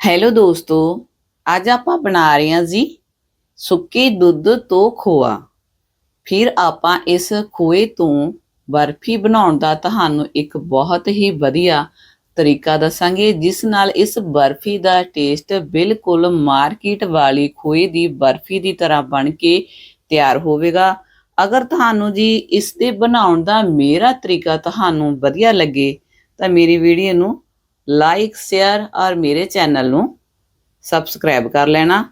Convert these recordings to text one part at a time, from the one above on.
Hello ਦੋਸਤੋ, ਅੱਜ ਆਪਾਂ ਬਣਾ ਰਹੇ ਹਾਂ ਜੀ ਸੁੱਕੇ ਦੁੱਧ ਤੋਂ ਖੋਆ। ਫਿਰ ਆਪਾਂ ਇਸ ਖੋਏ ਤੋਂ ਬਰਫੀ ਬਣਾਉਣ ਦਾ ਤੁਹਾਨੂੰ ਇੱਕ ਬਹੁਤ ਹੀ ਵਧੀਆ ਤਰੀਕਾ ਦੱਸਾਂਗੇ, ਜਿਸ ਨਾਲ ਇਸ ਬਰਫੀ ਦਾ ਟੇਸਟ ਬਿਲਕੁਲ ਮਾਰਕੀਟ ਵਾਲੀ ਖੋਏ ਦੀ ਬਰਫੀ ਦੀ ਤਰ੍ਹਾਂ ਬਣ ਕੇ ਤਿਆਰ ਹੋਵੇਗਾ। ਅਗਰ ਤੁਹਾਨੂੰ ਜੀ ਇਸ ਦੇ ਬਣਾਉਣ ਦਾ ਮੇਰਾ ਤਰੀਕਾ ਤੁਹਾਨੂੰ ਵਧੀਆ ਲੱਗੇ, ਤਾਂ ਮੇਰੀ ਵੀਡੀਓ ਨੂੰ ਲਾਈਕ ਸ਼ੇਅਰ ਔਰ ਮੇਰੇ ਚੈਨਲ ਨੂੰ ਸਬਸਕ੍ਰਾਈਬ ਕਰ ਲੈਣਾ।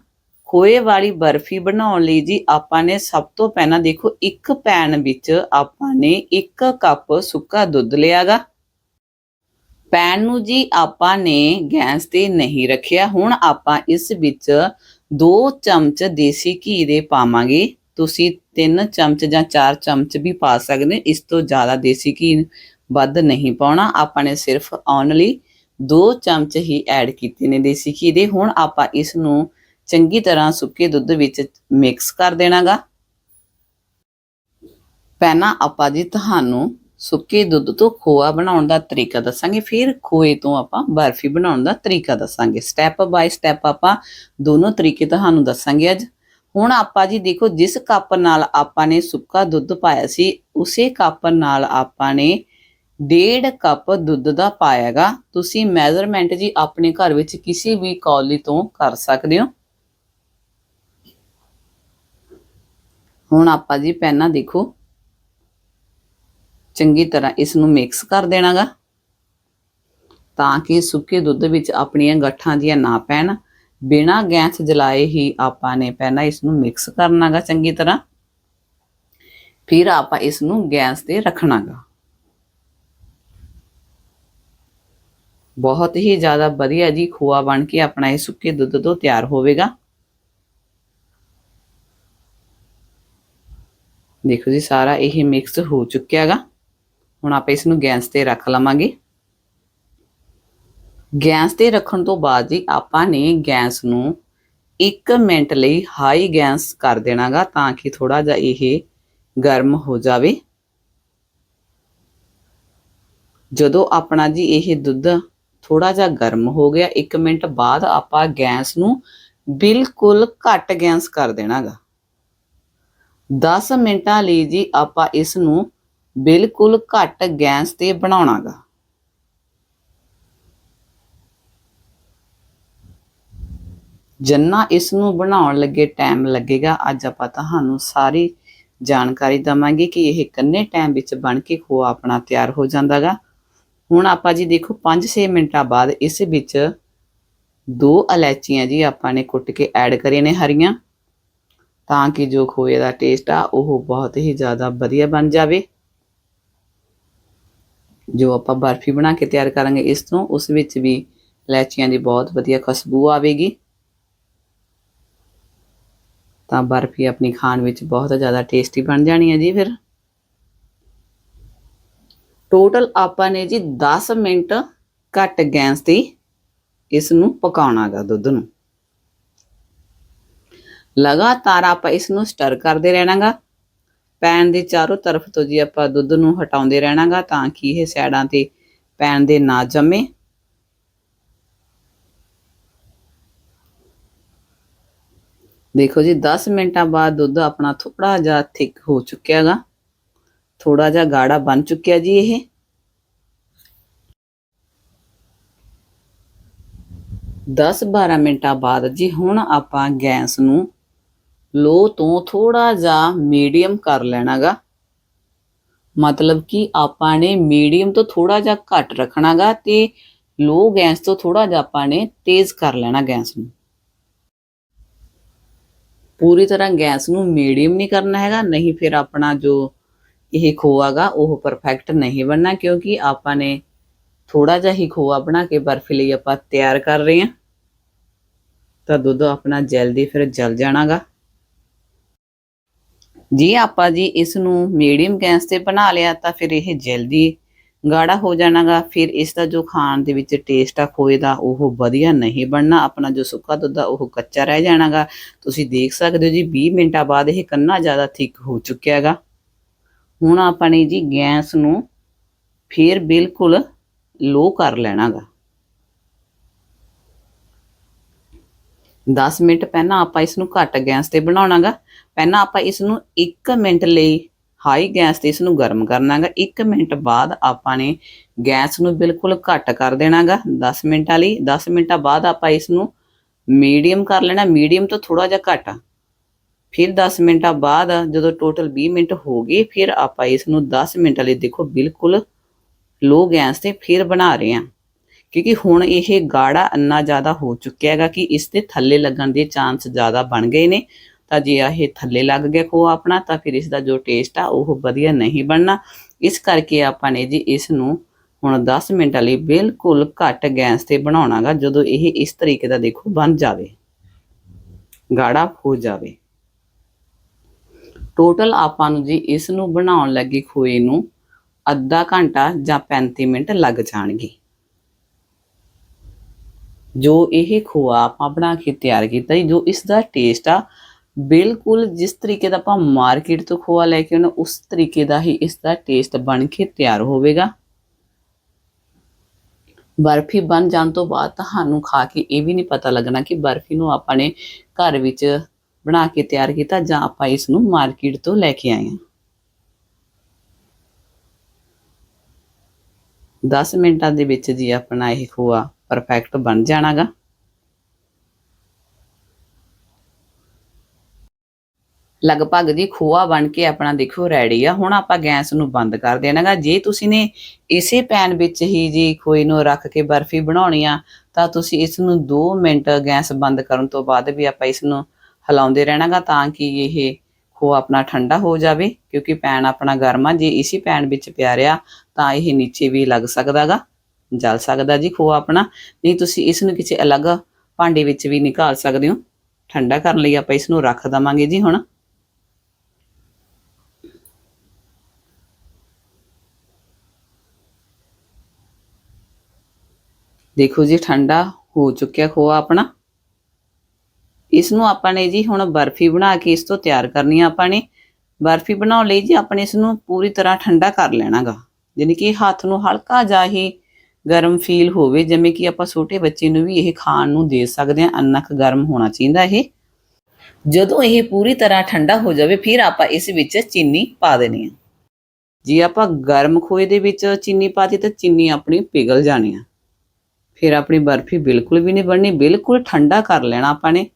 ਖੋਏ ਵਾਲੀ ਬਰਫੀ ਬਣਾਉਣ ਲਈ ਜੀ ਆਪਾਂ ਨੇ ਸਭ ਤੋਂ ਪਹਿਲਾਂ ਦੇਖੋ, ਇੱਕ ਪੈਨ ਵਿੱਚ ਆਪਾਂ ਨੇ 1 ਕੱਪ ਸੁੱਕਾ ਦੁੱਧ ਲਿਆਗਾ। ਪੈਨ ਨੂੰ ਜੀ ਆਪਾਂ ਨੇ ਗੈਸ ਤੇ ਨਹੀਂ ਰੱਖਿਆ। ਹੁਣ ਆਪਾਂ ਇਸ ਵਿੱਚ 2 ਚਮਚ ਦੇਸੀ ਘੀ ਦੇ ਪਾਵਾਂਗੇ। ਤੁਸੀਂ 3 ਚਮਚ ਜਾਂ 4 ਚਮਚ ਵੀ ਪਾ ਸਕਦੇ ਇਸ ਤੋਂ ਜ਼ਿਆਦਾ ਦੇਸੀ ਘੀ ਵੱਧ ਨਹੀਂ ਪਾਉਣਾ। ਆਪਾਂ ਨੇ ਸਿਰਫ ਓਨਲੀ 2 ਚਮਚ ਹੀ ਐਡ ਕੀਤੇ ਨੇ ਦੇਸੀ ਘੀ ਦੇ। ਹੁਣ ਆਪਾਂ ਇਸ ਨੂੰ ਚੰਗੀ ਤਰ੍ਹਾਂ ਸੁੱਕੇ ਦੁੱਧ ਵਿੱਚ ਮਿਕਸ ਕਰ ਦੇਣਾਗਾ। ਪਹਿਲਾਂ ਆਪਾਂ ਜੀ ਤੁਹਾਨੂੰ ਸੁੱਕੇ ਦੁੱਧ ਤੋਂ ਖੋਆ ਬਣਾਉਣ ਦਾ ਤਰੀਕਾ ਦੱਸਾਂਗੇ। ਫਿਰ ਖੋਏ ਤੋਂ ਆਪਾਂ ਬਰਫੀ ਬਣਾਉਣ ਦਾ ਤਰੀਕਾ ਦੱਸਾਂਗੇ। ਸਟੈਪ ਬਾਈ ਸਟੈਪ ਆਪਾਂ ਦੋਨੋਂ ਤਰੀਕੇ ਤੁਹਾਨੂੰ ਦੱਸਾਂਗੇ ਅੱਜ। ਹੁਣ ਆਪਾਂ ਜੀ ਦੇਖੋ, ਜਿਸ ਕੱਪ ਨਾਲ ਆਪਾਂ ਨੇ ਸੁੱਕਾ ਦੁੱਧ ਪਾਇਆ ਸੀ, ਉਸੇ ਕੱਪ ਨਾਲ ਆਪਾਂ ਨੇ ਡੇਢ ਕੱਪ ਦੁੱਧ ਦਾ ਪਾਇਆਗਾ ਤੁਸੀਂ ਮੈਜ਼ਰਮੈਂਟ ਜੀ ਆਪਣੇ ਘਰ ਵਿੱਚ ਕਿਸੇ ਵੀ ਕੌਲੀ ਤੋਂ ਕਰ ਸਕਦੇ ਹੋ। ਹੁਣ ਆਪਾਂ ਜੀ ਪਹਿਲਾਂ ਦੇਖੋ। ਚੰਗੀ ਤਰ੍ਹਾਂ ਇਸ ਨੂੰ ਮਿਕਸ ਕਰ ਦੇਣਾਗਾ। ਤਾਂ ਕਿ ਸੁੱਕੇ ਦੁੱਧ ਵਿੱਚ ਆਪਣੀਆਂ ਗੱਠਾਂ ਜੀਆਂ ਨਾ ਪੈਣ। ਬਿਨਾ ਗੈਸ ਜਲਾਏ ਹੀ ਆਪਾਂ ਨੇ ਪਹਿਲਾਂ ਇਸ ਨੂੰ ਮਿਕਸ ਕਰਨਾਗਾ ਚੰਗੀ ਤਰ੍ਹਾਂ। ਫਿਰ ਆਪਾਂ ਇਸ ਨੂੰ ਗੈਸ ਤੇ ਰੱਖਣਾਗਾ। ਬਹੁਤ ਹੀ ਜ਼ਿਆਦਾ ਵਧੀਆ ਜੀ ਖੋਆ ਬਣ ਕੇ ਆਪਣਾ ਇਹ ਸੁੱਕੇ ਦੁੱਧ ਤੋਂ ਤਿਆਰ ਹੋਵੇਗਾ। ਦੇਖੋ ਜੀ, ਸਾਰਾ ਇਹ ਮਿਕਸ ਹੋ ਚੁੱਕਿਆ ਹੈਗਾ। ਹੁਣ ਆਪਾਂ ਇਸ ਨੂੰ ਗੈਸ ਤੇ ਰੱਖ ਲਵਾਂਗੇ। ਗੈਸ ਤੇ ਰੱਖਣ ਤੋਂ ਬਾਅਦ ਜੀ ਆਪਾਂ ਨੇ ਗੈਸ ਨੂੰ 1 ਮਿੰਟ ਲਈ ਹਾਈ ਗੈਸ ਕਰ ਦੇਣਾਗਾ ਤਾਂ ਕਿ ਥੋੜਾ ਜਿਹਾ ਇਹ ਗਰਮ ਹੋ ਜਾਵੇ। ਜਦੋਂ ਆਪਣਾ ਜੀ ਇਹ ਦੁੱਧ ਥੋੜਾ ਜਿਹਾ ਗਰਮ ਹੋ ਗਿਆ 1 ਮਿੰਟ ਬਾਅਦ ਆਪਾਂ ਗੈਸ ਨੂੰ ਬਿਲਕੁਲ ਘੱਟ ਗੈਸ ਕਰ ਦੇਣਾਗਾ। 10 ਮਿੰਟਾਂ ਲਈ ਜੀ ਆਪਾਂ ਇਸ ਨੂੰ ਬਿਲਕੁਲ ਘੱਟ ਗੈਸ ਤੇ ਬਣਾਉਣਾਗਾ। ਜਿੰਨਾ ਇਸ ਨੂੰ ਬਣਾਉਣ ਲੱਗੇ ਟਾਈਮ ਲੱਗੇਗਾ, ਅੱਜ ਆਪਾਂ ਤੁਹਾਨੂੰ ਸਾਰੀ ਜਾਣਕਾਰੀ ਦਵਾਂਗੇ ਕਿ ਇਹ ਕਿੰਨੇ ਟਾਈਮ ਵਿੱਚ ਬਣ ਕੇ ਖੋਆ ਆਪਣਾ ਤਿਆਰ ਹੋ ਜਾਂਦਾਗਾ। ਹੁਣ ਆਪਾਂ ਜੀ ਦੇਖੋ 5-6 ਮਿੰਟਾਂ ਬਾਅਦ ਇਸ ਵਿੱਚ ਦੋ ਇਲਾਚੀਆਂ ਜੀ ਆਪਾਂ ਨੇ ਕੁੱਟ ਕੇ ਐਡ ਕਰੀਆਂ ਨੇ ਹਰੀਆਂ। ਤਾਂ ਕਿ ਜੋ ਖੋਏ ਦਾ ਟੇਸਟ ਆ, ਉਹ ਬਹੁਤ ਹੀ ਜ਼ਿਆਦਾ ਵਧੀਆ ਬਣ ਜਾਵੇ। ਜੋ ਆਪਾਂ ਬਰਫੀ ਬਣਾ ਕੇ ਤਿਆਰ ਕਰਾਂਗੇ ਇਸ ਤੋਂ, ਉਸ ਵਿੱਚ ਵੀ ਇਲਾਚੀਆਂ ਦੀ ਬਹੁਤ ਵਧੀਆ ਖੁਸ਼ਬੂ ਆਵੇਗੀ। ਤਾਂ ਬਰਫੀ ਆਪਣੀ ਖਾਣ ਵਿੱਚ ਬਹੁਤ ਜ਼ਿਆਦਾ ਟੇਸਟੀ ਬਣ ਜਾਣੀ ਹੈ ਜੀ ਫਿਰ। ਟੋਟਲ ਆਪਾਂ ਨੇ ਜੀ 10 ਮਿੰਟ ਘੱਟ ਗੈਸ ਤੇ ਇਸ ਨੂੰ ਪਕਾਉਣਾਗਾ ਦੁੱਧ ਨੂੰ। ਲਗਾਤਾਰ ਆਪਾਂ ਇਸ ਨੂੰ ਸਟਰ ਕਰਦੇ ਰਹਿਣਾਗਾ। ਪੈਨ ਦੇ ਚਾਰੋਂ ਤਰਫ ਤੋਂ ਜੀ ਆਪਾਂ ਦੁੱਧ ਨੂੰ ਹਟਾਉਂਦੇ ਰਹਿਣਾਗਾ ਤਾਂ ਕਿ ਇਹ ਸਾਈਡਾਂ ਤੇ ਪੈਨ ਦੇ ਨਾ ਜੰਮੇ। ਦੇਖੋ ਜੀ 10 ਮਿੰਟਾਂ ਬਾਅਦ ਦੁੱਧ ਆਪਣਾ ਥੋੜਾ ਜਿਹਾ ਥਿਕ ਹੋ ਚੁੱਕਿਆ ਹੈਗਾ ਥੋੜਾ ਜਿਹਾ ਗਾੜਾ ਬਣ ਚੁੱਕਿਆ ਜੀ ਇਹ ਦਸ 12 ਮਿੰਟਾਂ ਬਾਅਦ ਜੀ ਹੁਣ ਆਪਾਂ ਗੈਸ ਨੂੰ ਲੋ ਤੋਂ ਥੋੜਾ ਜਿਹਾ ਮੀਡੀਅਮ ਕਰ ਲੈਣਾਗਾ ਮਤਲਬ ਕਿ ਆਪਾਂ ਨੇ ਮੀਡੀਅਮ ਤੋਂ ਥੋੜਾ ਜਿਹਾ ਘੱਟ ਰੱਖਣਾਗਾ ਤੇ ਲੋ ਗੈਸ ਤੋਂ ਥੋੜਾ ਜਿਹਾ ਆਪਾਂ ਨੇ ਤੇਜ਼ ਕਰ ਲੈਣਾ ਗੈਸ ਨੂੰ ਪੂਰੀ ਤਰ੍ਹਾਂ ਗੈਸ ਨੂੰ ਮੀਡੀਅਮ ਨਹੀਂ ਕਰਨਾ ਹੈਗਾ ਨਹੀਂ ਫਿਰ ਆਪਣਾ ਜੋ ਇਹ ਖੋਆਗਾ ਉਹ ਪਰਫੈਕਟ ਨਹੀਂ ਬਣਨਾ ਕਿਉਂਕਿ ਆਪਾਂ ਨੇ ਥੋੜਾ ਜਿਹਾ ਹੀ ਖੋਆ ਬਣਾ ਕੇ ਬਰਫੀ ਲਈ ਆਪਾਂ ਤਿਆਰ ਕਰ ਰਹੇ ਹਾਂ। ਤਾਂ ਦੁੱਧ ਆਪਣਾ ਜਲਦੀ ਫਿਰ ਜਲ ਜਾਣਾਗਾ ਜੇ ਆਪਾਂ ਜੀ ਇਸ ਨੂੰ ਮੀਡੀਅਮ ਗੈਸ ਤੇ ਬਣਾ ਲਿਆ ਤਾਂ ਫਿਰ ਇਹ ਜਲਦੀ ਗਾੜਾ ਹੋ ਜਾਣਾਗਾ ਫਿਰ ਇਸ ਦਾ ਜੋ ਖਾਣ ਦੇ ਵਿੱਚ ਟੇਸਟ ਆ, ਖੋਏ ਦਾ, ਉਹ ਵਧੀਆ ਨਹੀਂ ਬਣਨਾ। ਆਪਣਾ ਜੋ ਸੁੱਕਾ ਦੁੱਧ ਆ, ਉਹ ਕੱਚਾ ਰਹਿ ਜਾਣਾਗਾ ਤੁਸੀਂ ਦੇਖ ਸਕਦੇ ਹੋ ਜੀ 20 ਮਿੰਟਾਂ ਬਾਅਦ ਇਹ ਕੰਨਾ ਜ਼ਿਆਦਾ ਥਿਕ ਹੋ ਚੁੱਕਿਆ ਹੈਗਾ ਹੁਣ ਆਪਾਂ ਨੇ ਜੀ ਗੈਸ ਨੂੰ ਫਿਰ ਬਿਲਕੁਲ ਲੋ ਕਰ ਲੈਣਾਗਾ। 10 ਮਿੰਟ ਪਹਿਲਾਂ ਆਪਾਂ ਇਸ ਨੂੰ ਘੱਟ ਗੈਸ ਤੇ ਬਣਾਉਣਾਗਾ। ਪਹਿਲਾਂ ਆਪਾਂ ਇਸ ਨੂੰ 1 ਮਿੰਟ ਲਈ ਹਾਈ ਗੈਸ ਤੇ ਇਸ ਨੂੰ ਗਰਮ ਕਰਨਾਗਾ। 1 ਮਿੰਟ ਬਾਅਦ ਆਪਾਂ ਨੇ ਗੈਸ ਨੂੰ ਬਿਲਕੁਲ ਘੱਟ ਕਰ ਦੇਣਾਗਾ। 10 ਮਿੰਟਾਂ ਲਈ 10 ਮਿੰਟਾਂ ਬਾਅਦ ਆਪਾਂ ਇਸ ਨੂੰ ਮੀਡੀਅਮ ਕਰ ਲੈਣਾ। ਮੀਡੀਅਮ ਤੋਂ ਥੋੜਾ ਜਿਹਾ ਘੱਟ। ਫਿਰ 10 ਮਿੰਟਾਂ ਬਾਅਦ ਜਦੋਂ ਟੋਟਲ 20 ਮਿੰਟ ਹੋ ਗਏ, ਫਿਰ ਆਪਾਂ ਇਸ ਨੂੰ 10 ਮਿੰਟਾਂ ਲਈ ਦੇਖੋ ਬਿਲਕੁਲ ਲੋ ਗੈਸ ਤੇ ਫਿਰ ਬਣਾ ਰਹੇ ਹਾਂ। ਕਿਉਂਕਿ ਹੁਣ ਇਹ ਗਾੜਾ ਇੰਨਾ ਜ਼ਿਆਦਾ ਹੋ ਚੁੱਕਿਆ ਹੈਗਾ ਕਿ ਇਸ ਦੇ ਥੱਲੇ ਲੱਗਣ ਦੇ ਚਾਂਸ ਜ਼ਿਆਦਾ ਬਣ ਗਏ ਨੇ। ਤਾਂ ਜੇ ਇਹ ਥੱਲੇ ਲੱਗ ਗਿਆ ਖੋ ਆਪਣਾ, ਤਾਂ ਫਿਰ ਇਸ ਦਾ ਜੋ ਟੇਸਟ ਆ, ਉਹ ਵਧੀਆ ਨਹੀਂ ਬਣਨਾ। ਇਸ ਕਰਕੇ ਆਪਾਂ ਨੇ ਜੀ ਇਸ ਨੂੰ ਹੁਣ 10 ਮਿੰਟਾਂ ਲਈ ਬਿਲਕੁਲ ਘੱਟ ਗੈਸ ਤੇ ਬਣਾਉਣਾਗਾ ਜਦੋਂ ਇਹ ਇਸ ਤਰੀਕੇ ਦਾ ਦੇਖੋ ਬਣ ਜਾਵੇ। ਗਾੜਾ ਹੋ ਜਾਵੇ। ਟੋਟਲ ਆਪਾਂ ਨੂੰ ਜੀ ਇਸ ਨੂੰ ਬਣਾਉਣ ਲੱਗੇ ਖੋਏ ਨੂੰ ਅੱਧਾ ਘੰਟਾ ਜਾਂ 35 ਮਿੰਟ ਲੱਗ ਜਾਣਗੇ। ਜੋ ਇਹ ਖੋਆ ਆਪਾਂ ਬਣਾ ਕੇ ਤਿਆਰ ਕੀਤਾ ਜੋ ਇਸ ਦਾ ਟੇਸਟ ਆ, ਬਿਲਕੁਲ ਜਿਸ ਤਰੀਕੇ ਦਾ ਆਪਾਂ ਮਾਰਕੀਟ ਤੋਂ ਖੋਆ ਲੈ ਕੇ ਆਉਣਾ, ਉਸ ਤਰੀਕੇ ਦਾ ਹੀ ਇਸ ਦਾ ਟੇਸਟ ਬਣ ਕੇ ਤਿਆਰ ਹੋਵੇਗਾ। ਬਰਫੀ ਬਣ ਜਾਣ ਤੋਂ ਬਾਅਦ ਤੁਹਾਨੂੰ ਖਾ ਕੇ ਇਹ ਵੀ ਨਹੀਂ ਪਤਾ ਲੱਗਣਾ ਕਿ ਬਰਫੀ ਨੂੰ ਆਪਾਂ ਨੇ ਘਰ ਵਿੱਚ ਬਣਾ ਕੇ ਤਿਆਰ ਕੀਤਾ ਜਾਂ ਆਪਾਂ ਇਸ ਨੂੰ ਮਾਰਕੀਟ ਤੋਂ ਲੈ ਕੇ ਆਏ ਹਾਂ। 10 ਮਿੰਟਾਂ ਦੇ ਵਿੱਚ ਜੀ ਆਪਣਾ ਇਹ ਖੋਆ ਪਰਫੈਕਟ ਬਣ ਜਾਣਾਗਾ। ਲਗਭਗ ਜੀ ਖੋਆ ਬਣ ਕੇ ਆਪਣਾ ਦੇਖੋ ਰੈਡੀ ਆ। ਹੁਣ ਆਪਾਂ ਗੈਸ ਨੂੰ ਬੰਦ ਕਰ ਦੇਣਾਗਾ। ਜੇ ਤੁਸੀਂ ਨੇ ਇਸੇ ਪੈਨ ਵਿੱਚ ਹੀ ਜੀ ਖੋਏ ਨੂੰ ਰੱਖ ਕੇ ਬਰਫੀ ਬਣਾਉਣੀ ਆ, ਤਾਂ ਤੁਸੀਂ ਇਸ ਨੂੰ 2 ਮਿੰਟ ਗੈਸ ਬੰਦ ਕਰਨ ਤੋਂ ਬਾਅਦ ਵੀ ਆਪਾਂ ਇਸ ਨੂੰ ਹਿਲਾਉਂਦੇ ਰਹਿਣਾਗਾ ਤਾਂ ਕਿ ਇਹ ਖੋਆ ਆਪਣਾ ਠੰਡਾ ਹੋ ਜਾਵੇ, ਕਿਉਂਕਿ ਪੈਨ ਆਪਣਾ ਗਰਮ ਆ, ਜੇ ਇਸੇ ਪੈਨ ਵਿੱਚ ਪਿਆ ਰਿਹਾ, ਤਾਂ ਇਹ ਨੀਚੇ ਵੀ ਲੱਗ ਸਕਦਾਗਾ, ਜਲ ਸਕਦਾ ਜੀ ਖੋਆ ਆਪਣਾ, ਨਹੀਂ ਤੁਸੀਂ ਇਸ ਨੂੰ ਕਿਸੇ ਅਲੱਗ ਭਾਂਡੇ ਵਿੱਚ ਵੀ ਨਿਕਾਲ ਸਕਦੇ ਹੋ, ਠੰਡਾ ਕਰਨ ਲਈ ਆਪਾਂ ਇਸ ਨੂੰ ਰੱਖ ਦਵਾਂਗੇ ਜੀ ਹੁਣ। ਦੇਖੋ ਜੀ, ਠੰਡਾ ਹੋ ਚੁੱਕਿਆ ਖੋਆ ਆਪਣਾ। ਇਸ ਨੂੰ ਆਪਾਂ ਨੇ ਜੀ ਹੁਣ ਬਰਫੀ ਬਣਾ ਕੇ ਇਸ ਤੋਂ ਤਿਆਰ ਕਰਨੀ ਆ ਆਪਾਂ ਨੇ। ਬਰਫੀ ਬਣਾਉਣ ਲਈ ਜੀ ਆਪਣੇ ਇਸ ਨੂੰ ਪੂਰੀ ਤਰ੍ਹਾਂ ਠੰਡਾ ਕਰ ਲੈਣਾਗਾ। ਯਾਨੀ ਕਿ ਹੱਥ ਨੂੰ ਹਲਕਾ ਜਿਹਾ ਹੀ ਗਰਮ ਫੀਲ ਹੋਵੇ, ਜਿਵੇਂ ਕਿ ਆਪਾਂ ਛੋਟੇ ਬੱਚੇ ਨੂੰ ਵੀ ਇਹ ਖਾਣ ਨੂੰ ਦੇ ਸਕਦੇ ਹਾਂ ਇੰਨਾ ਕੁ ਗਰਮ ਹੋਣਾ ਚਾਹੀਦਾ ਇਹ। ਜਦੋਂ ਇਹ ਪੂਰੀ ਤਰ੍ਹਾਂ ਠੰਡਾ ਹੋ ਜਾਵੇ, ਫਿਰ ਆਪਾਂ ਇਸ ਵਿੱਚ ਚੀਨੀ ਪਾ ਦੇਣੀ ਆ। ਜੇ ਆਪਾਂ ਗਰਮ ਖੋਏ ਦੇ ਵਿੱਚ ਚੀਨੀ ਪਾਤੀ ਤਾਂ ਚੀਨੀ ਆਪਣੀ ਪਿਘਲ ਜਾਣੀ ਆ। ਫਿਰ ਆਪਣੀ ਬਰਫੀ ਬਿਲਕੁਲ ਵੀ ਨਹੀਂ ਬਣਨੀ, ਬਿਲਕੁਲ ਠੰਡਾ ਕਰ ਲੈਣਾ ਆਪਾਂ ਨੇ।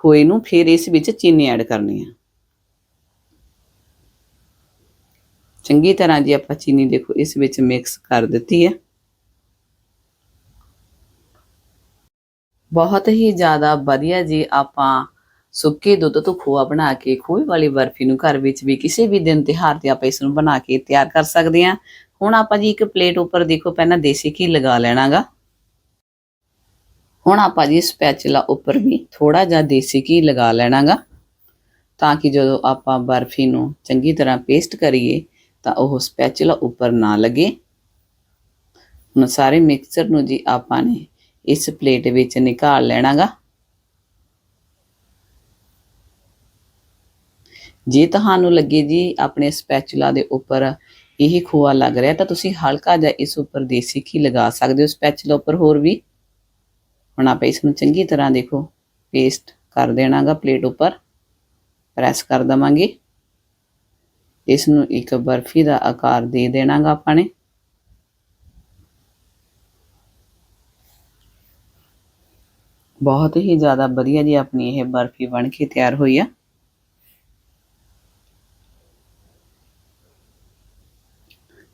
ਖੋਏ ਨੂੰ ਫਿਰ ਇਸ ਵਿੱਚ ਚੀਨੀ ਐਡ ਕਰਨੀ ਹੈ ਚੰਗੀ ਤਰ੍ਹਾਂ ਜੀ ਆਪਾਂ ਚੀਨੀ ਦੇਖੋ, ਇਸ ਵਿੱਚ ਮਿਕਸ ਕਰ ਦਿੱਤੀ ਹੈ ਬਹੁਤ ਹੀ ਜ਼ਿਆਦਾ ਵਧੀਆ ਜੀ ਆਪਾਂ ਸੁੱਕੇ ਦੁੱਧ ਤੋਂ ਖੋਆ ਬਣਾ ਕੇ, ਖੋਏ ਵਾਲੀ ਬਰਫੀ ਨੂੰ ਘਰ ਵਿੱਚ ਵੀ ਕਿਸੇ ਵੀ ਦਿਨ ਤਿਉਹਾਰ ਤੇ ਆਪਾਂ ਇਸ ਨੂੰ ਬਣਾ ਕੇ ਤਿਆਰ ਕਰ ਸਕਦੇ ਹਾਂ ਹੁਣ ਆਪਾਂ ਜੀ ਇੱਕ ਪਲੇਟ ਉੱਪਰ ਦੇਖੋ, ਪਹਿਲਾਂ ਦੇਸੀ ਘੀ ਲਗਾ ਲੈਣਾਗਾ। ਹੁਣ ਆਪਾਂ ਜੀ ਸਪੈਚੂਲਾ ਉੱਪਰ ਵੀ ਥੋੜਾ ਜਿਹਾ ਦੇਸੀ ਘੀ ਲਗਾ ਲੈਣਾਗਾ, ਤਾਂ ਕਿ ਜਦੋਂ ਆਪਾਂ ਬਰਫੀ ਨੂੰ ਚੰਗੀ ਤਰ੍ਹਾਂ ਪੇਸਟ ਕਰੀਏ, ਤਾਂ ਉਹ ਸਪੈਚੂਲਾ ਉੱਪਰ ਨਾ ਲੱਗੇ। ਹੁਣ ਸਾਰੇ ਮਿਕਸਚਰ ਨੂੰ ਜੀ ਆਪਾਂ ਨੇ ਇਸ ਪਲੇਟ ਵਿੱਚ ਨਿਕਾਲ ਲੈਣਾਗਾ। ਜੇ ਤੁਹਾਨੂੰ ਲੱਗੇ ਜੀ ਆਪਣੇ ਸਪੈਚੂਲਾ ਦੇ ਉੱਪਰ ਇਹ ਖੋਆ ਲੱਗ ਰਿਹਾ, ਤਾਂ ਤੁਸੀਂ ਹਲਕਾ ਜਿਹਾ ਇਸ ਉੱਪਰ ਦੇਸੀ ਘੀ ਲਗਾ ਸਕਦੇ ਹੋ ਸਪੈਚੂਲਾ ਉੱਪਰ ਹੋਰ ਵੀ। ਹੁਣ ਆਪਾਂ ਇਸ ਨੂੰ ਚੰਗੀ ਤਰ੍ਹਾਂ ਦੇਖੋ। ਪੇਸਟ ਕਰ ਦੇਣਾਗਾ ਪਲੇਟ ਉੱਪਰ। ਪ੍ਰੈਸ ਕਰ ਦਵਾਂਗੇ। ਇਸ ਨੂੰ ਇੱਕ ਬਰਫੀ ਦਾ ਆਕਾਰ ਦੇ ਦੇਣਾਗਾ ਆਪਾਂ ਨੇ। ਬਹੁਤ ਹੀ ਜ਼ਿਆਦਾ ਵਧੀਆ ਜੀ ਆਪਣੀ ਇਹ ਬਰਫੀ ਬਣ ਕੇ ਤਿਆਰ ਹੋਈ ਆ।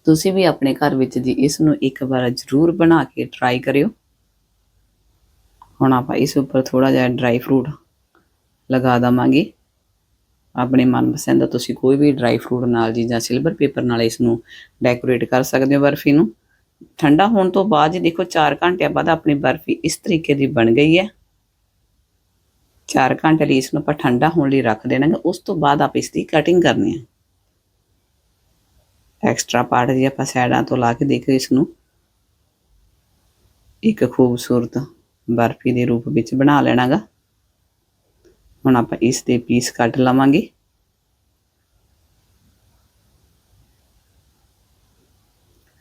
ਤੁਸੀਂ ਵੀ ਆਪਣੇ ਘਰ ਵਿੱਚ ਜੀ ਇਸ ਨੂੰ ਇੱਕ ਵਾਰ ਜ਼ਰੂਰ ਬਣਾ ਕੇ ਟਰਾਈ ਕਰਿਓ। ਹੁਣ ਆਪਾਂ ਇਸ ਉੱਪਰ ਥੋੜਾ ਜਿਹਾ ਡਰਾਈ ਫਰੂਟ ਲਗਾ ਦਵਾਂਗੇ। ਆਪਣੇ ਮਨਪਸੰਦ ਦਾ ਤੁਸੀਂ ਕੋਈ ਵੀ ਡਰਾਈ ਫਰੂਟ ਨਾਲ ਜੀ ਜਾਂ ਸਿਲਵਰ ਪੇਪਰ ਨਾਲ ਇਸ ਨੂੰ ਡੈਕੋਰੇਟ ਕਰ ਸਕਦੇ ਹੋ ਬਰਫੀ ਨੂੰ। ਠੰਡਾ ਹੋਣ ਤੋਂ ਬਾਅਦ ਜੀ ਦੇਖੋ 4 ਘੰਟਿਆਂ ਬਾਅਦ ਆਪਣੀ ਬਰਫੀ ਇਸ ਤਰੀਕੇ ਦੀ ਬਣ ਗਈ ਹੈ। 4 ਘੰਟੇ ਲਈ ਇਸ ਨੂੰ ਆਪਾਂ ਠੰਡਾ ਹੋਣ ਲਈ ਰੱਖ ਦੇਣਾਗੇ, ਉਸ ਤੋਂ ਬਾਅਦ ਆਪ ਇਸ ਦੀ ਕਟਿੰਗ ਕਰਨੀ ਹੈ। ਐਕਸਟਰਾ ਪਾਰਟ ਜੀ ਆਪਾਂ ਸਾਈਡਾਂ ਤੋਂ ਲਾ ਕੇ ਦੇਖੋ ਇਸ ਨੂੰ ਇੱਕ ਖੂਬਸੂਰਤ ਬਰਫੀ ਦੇ ਰੂਪ ਵਿੱਚ ਬਣਾ ਲੈਣਾਗਾ। ਹੁਣ ਆਪਾਂ ਇਸ ਦੇ ਪੀਸ ਕੱਟ ਲਵਾਂਗੇ।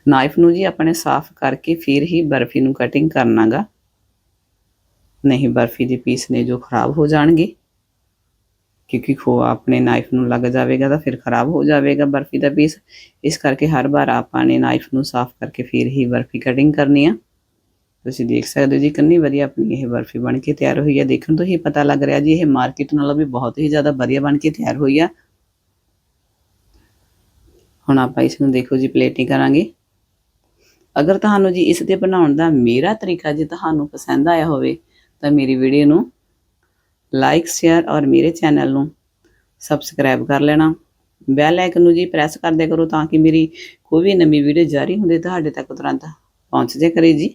ਨਾਈਫ ਨੂੰ ਜੀ ਆਪਣੇ ਸਾਫ਼ ਕਰਕੇ ਫਿਰ ਹੀ ਬਰਫੀ ਨੂੰ ਕਟਿੰਗ ਕਰਨਾਗਾ। ਨਹੀਂ, ਬਰਫੀ ਦੇ ਪੀਸ ਨੇ ਜੋ ਖਰਾਬ ਹੋ ਜਾਣਗੇ। ਕਿਉਂਕਿ ਖੋਆ ਆਪਣੇ ਨਾਈਫ ਨੂੰ ਲੱਗ ਜਾਵੇਗਾ ਤਾਂ ਫਿਰ ਖਰਾਬ ਹੋ ਜਾਵੇਗਾ ਬਰਫੀ ਦਾ ਪੀਸ। ਇਸ ਕਰਕੇ ਹਰ ਵਾਰ ਆਪਾਂ ਨੇ ਨਾਈਫ ਨੂੰ ਸਾਫ਼ ਕਰਕੇ ਫਿਰ ਹੀ ਬਰਫੀ ਕਟਿੰਗ ਕਰਨੀ ਆ। ਤੁਸੀਂ ਦੇਖ ਸਕਦੇ ਹੋ ਜੀ ਕਿੰਨੀ ਵਧੀਆ ਆਪਣੀ ਇਹ ਬਰਫੀ ਬਣ ਕੇ ਤਿਆਰ ਹੋਈ ਹੈ ਦੇਖਣ ਤੋਂ ਹੀ ਪਤਾ ਲੱਗ ਰਿਹਾ ਜੀ, ਇਹ ਮਾਰਕੀਟ ਨਾਲੋਂ ਵੀ ਬਹੁਤ ਹੀ ਜ਼ਿਆਦਾ ਵਧੀਆ ਬਣ ਕੇ ਤਿਆਰ ਹੋਈ ਆ। ਹੁਣ ਆਪਾਂ ਇਸ ਨੂੰ ਦੇਖੋ ਜੀ ਪਲੇਟਿੰਗ ਕਰਾਂਗੇ। ਅਗਰ ਤੁਹਾਨੂੰ ਜੀ ਇਸ ਦੇ ਬਣਾਉਣ ਦਾ ਮੇਰਾ ਤਰੀਕਾ ਜੇ ਤੁਹਾਨੂੰ ਪਸੰਦ ਆਇਆ ਹੋਵੇ, ਤਾਂ ਮੇਰੀ ਵੀਡੀਓ ਨੂੰ ਲਾਈਕ ਸ਼ੇਅਰ ਔਰ ਮੇਰੇ ਚੈਨਲ ਨੂੰ ਸਬਸਕ੍ਰਾਈਬ ਕਰ ਲੈਣਾ। ਬੈਲ ਆਈਕਨ ਨੂੰ ਜੀ ਪ੍ਰੈਸ ਕਰਦੇ ਕਰੋ ਤਾਂ ਕਿ ਮੇਰੀ ਕੋਈ ਵੀ ਨਵੀਂ ਵੀਡੀਓ ਜਾਰੀ ਹੁੰਦੇ ਤੁਹਾਡੇ ਤੱਕ ਤੁਰੰਤ ਪਹੁੰਚ ਜਾਏ ਕਰੇ ਜੀ।